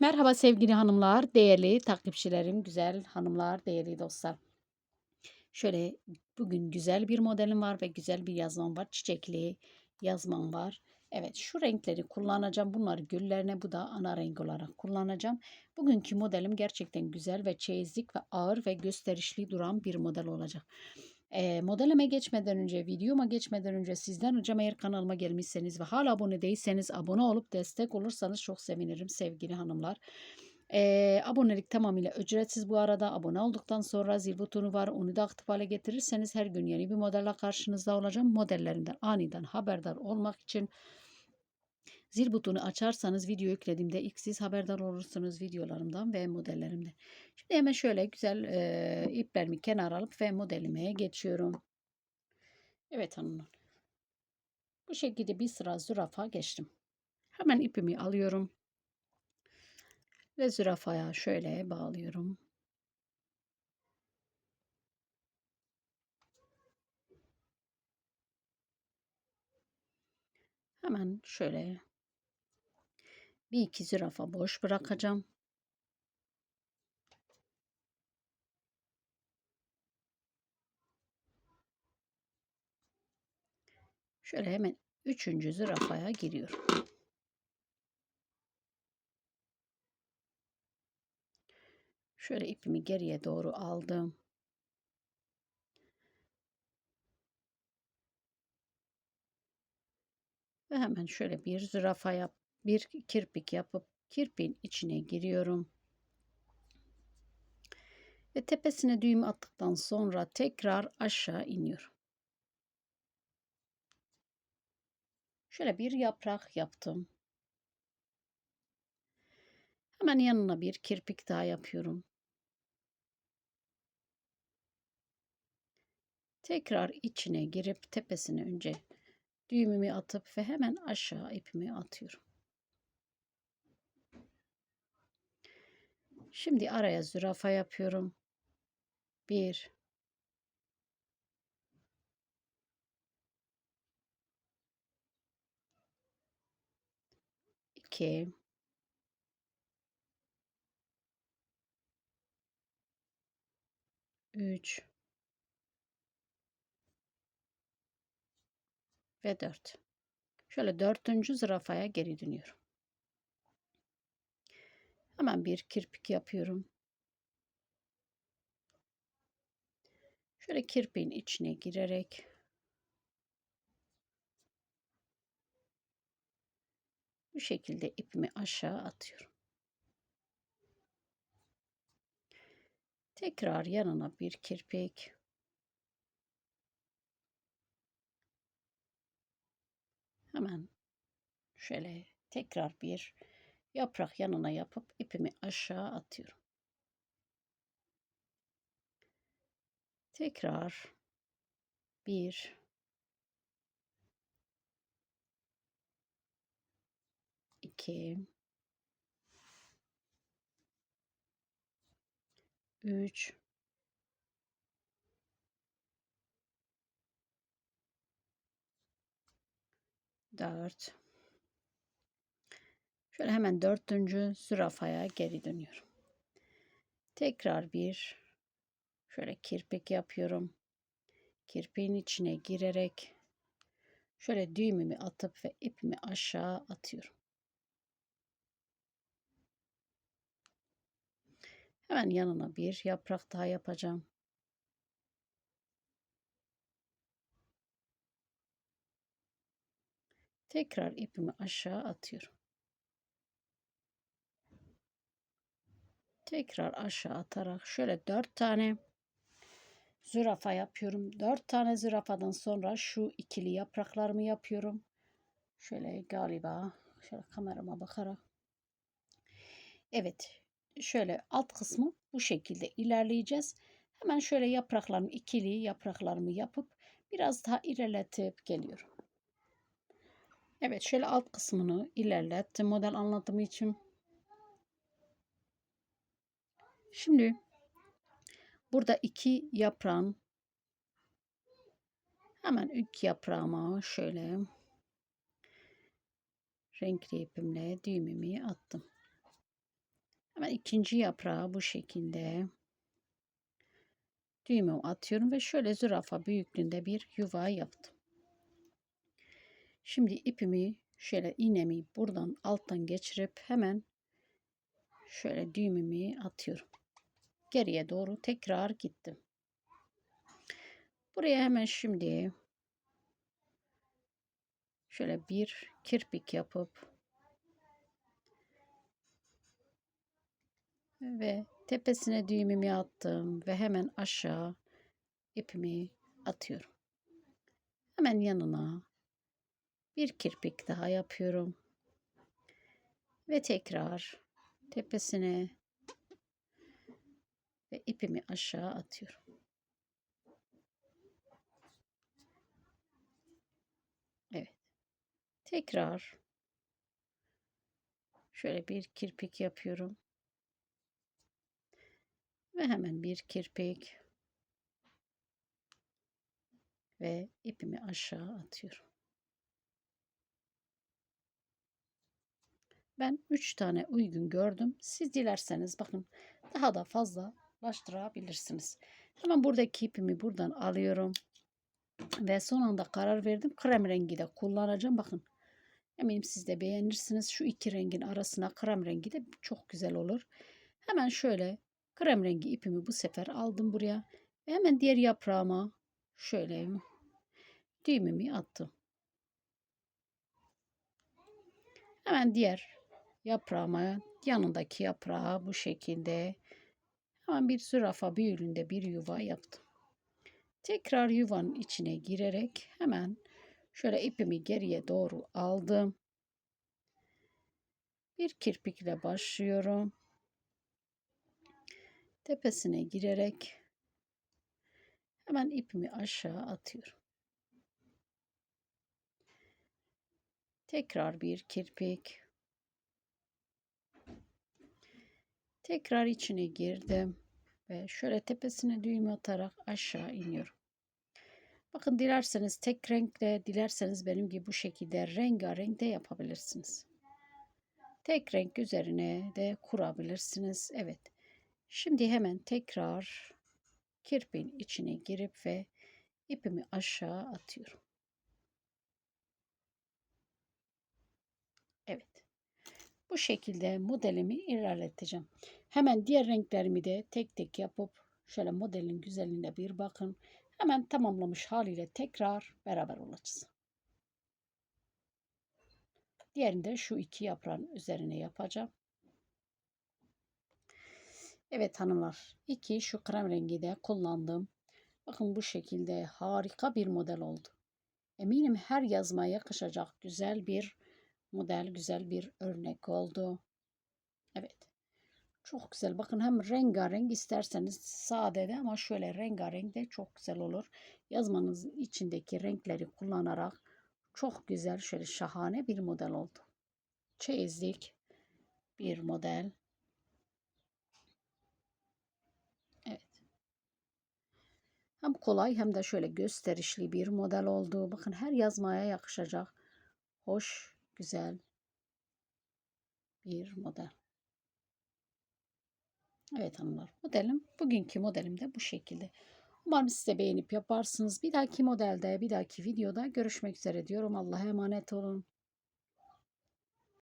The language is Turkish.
Merhaba sevgili hanımlar, değerli takipçilerim, güzel hanımlar, değerli dostlar. Şöyle bugün güzel bir modelim var ve güzel bir yazmam var. Çiçekli yazmam var. Evet şu renkleri kullanacağım. Bunları güllerine bu da ana renk olarak kullanacağım. Bugünkü modelim gerçekten güzel ve çeyizlik ve ağır ve gösterişli duran bir model olacak. E, modelime geçmeden önce, videoma geçmeden önce sizden ricam eğer kanalıma gelmişseniz ve hala abone değilseniz abone olup destek olursanız çok sevinirim sevgili hanımlar. E, abonelik tamamıyla ücretsiz bu arada. Abone olduktan sonra zil butonu var. Onu da aktif hale getirirseniz her gün yeni bir modelle karşınızda olacağım. Modellerimden aniden haberdar olmak için Zil butonu açarsanız video yüklediğimde ilk siz haberdar olursunuz videolarımdan ve modellerimden. Şimdi hemen şöyle güzel e, iplerimi kenara alıp ve modelime geçiyorum. Evet hanımlar. Bu şekilde bir sıra zürafa geçtim. Hemen ipimi alıyorum. Ve zürafaya şöyle bağlıyorum. Hemen şöyle bir iki zürafa boş bırakacağım. Şöyle hemen üçüncü zürafaya giriyorum. Şöyle ipimi geriye doğru aldım. Ve hemen şöyle bir zürafa yap, bir kirpik yapıp kirpiğin içine giriyorum. Ve tepesine düğüm attıktan sonra tekrar aşağı iniyorum. Şöyle bir yaprak yaptım. Hemen yanına bir kirpik daha yapıyorum. Tekrar içine girip tepesine önce düğümümü atıp ve hemen aşağı ipimi atıyorum. Şimdi araya zürafa yapıyorum. Bir, iki, üç ve dört. Şöyle dördüncü zürafaya geri dönüyorum. Hemen bir kirpik yapıyorum. Şöyle kirpiğin içine girerek bu şekilde ipimi aşağı atıyorum. Tekrar yanına bir kirpik. Hemen şöyle tekrar bir yaprak yanına yapıp ipimi aşağı atıyorum. Tekrar bir. İki. Üç. Dört Şöyle hemen dördüncü zürafaya geri dönüyorum. Tekrar bir şöyle kirpik yapıyorum. Kirpiğin içine girerek şöyle düğümümü atıp ve ipimi aşağı atıyorum. Hemen yanına bir yaprak daha yapacağım. Tekrar ipimi aşağı atıyorum. Tekrar aşağı atarak şöyle dört tane zürafa yapıyorum. Dört tane zürafadan sonra şu ikili yapraklarımı yapıyorum. Şöyle galiba şöyle kamerama bakarak. Evet. Şöyle alt kısmı bu şekilde ilerleyeceğiz. Hemen şöyle yapraklarımı ikili yapraklarımı yapıp biraz daha ilerletip geliyorum. Evet şöyle alt kısmını ilerlettim model anlatımı için. Şimdi burada iki yaprağın hemen ilk yaprağıma şöyle renkli ipimle düğümümü attım. Hemen ikinci yaprağı bu şekilde düğümümü atıyorum ve şöyle zürafa büyüklüğünde bir yuva yaptım. Şimdi ipimi şöyle iğnemi buradan alttan geçirip hemen şöyle düğümümü atıyorum. Geriye doğru tekrar gittim. Buraya hemen şimdi şöyle bir kirpik yapıp ve tepesine düğümümü attım ve hemen aşağı ipimi atıyorum. Hemen yanına bir kirpik daha yapıyorum. Ve tekrar tepesine ipimi aşağı atıyorum. Evet. Tekrar şöyle bir kirpik yapıyorum. Ve hemen bir kirpik ve ipimi aşağı atıyorum. Ben 3 tane uygun gördüm. Siz dilerseniz bakın daha da fazlalaştırabilirsiniz. Hemen buradaki ipimi buradan alıyorum. Ve son anda karar verdim. Krem rengi de kullanacağım. Bakın eminim siz de beğenirsiniz. Şu iki rengin arasına krem rengi de çok güzel olur. Hemen şöyle krem rengi ipimi bu sefer aldım buraya. Ve hemen diğer yaprağıma şöyle düğümümü attım. Hemen diğer yaprağıma yanındaki yaprağı bu şekilde hemen bir zürafa büyüklüğünde bir yuva yaptım. Tekrar yuvanın içine girerek hemen şöyle ipimi geriye doğru aldım. Bir kirpikle başlıyorum. Tepesine girerek hemen ipimi aşağı atıyorum. Tekrar bir kirpik. Tekrar içine girdim ve şöyle tepesine düğüm atarak aşağı iniyorum. Bakın dilerseniz tek renkle, dilerseniz benim gibi bu şekilde rengarenk de yapabilirsiniz. Tek renk üzerine de kurabilirsiniz. Evet. Şimdi hemen tekrar kirpin içine girip ve ipimi aşağı atıyorum. Evet. Bu şekilde modelimi ilerleteceğim. Hemen diğer renklerimi de tek tek yapıp şöyle modelin güzelliğine bir bakın. Hemen tamamlamış haliyle tekrar beraber olacağız. Diğerini de şu iki yaprağın üzerine yapacağım. Evet hanımlar. iki şu krem rengi de kullandım. Bakın bu şekilde harika bir model oldu. Eminim her yazmaya yakışacak güzel bir model, güzel bir örnek oldu. Evet. Çok güzel. Bakın hem rengarenk isterseniz sade de ama şöyle rengarenk de çok güzel olur. Yazmanız içindeki renkleri kullanarak çok güzel şöyle şahane bir model oldu. Çeyizlik bir model. Evet. Hem kolay hem de şöyle gösterişli bir model oldu. Bakın her yazmaya yakışacak. Hoş, güzel bir model. Evet hanımlar modelim bugünkü modelim de bu şekilde. Umarım siz de beğenip yaparsınız. Bir dahaki modelde bir dahaki videoda görüşmek üzere diyorum. Allah'a emanet olun.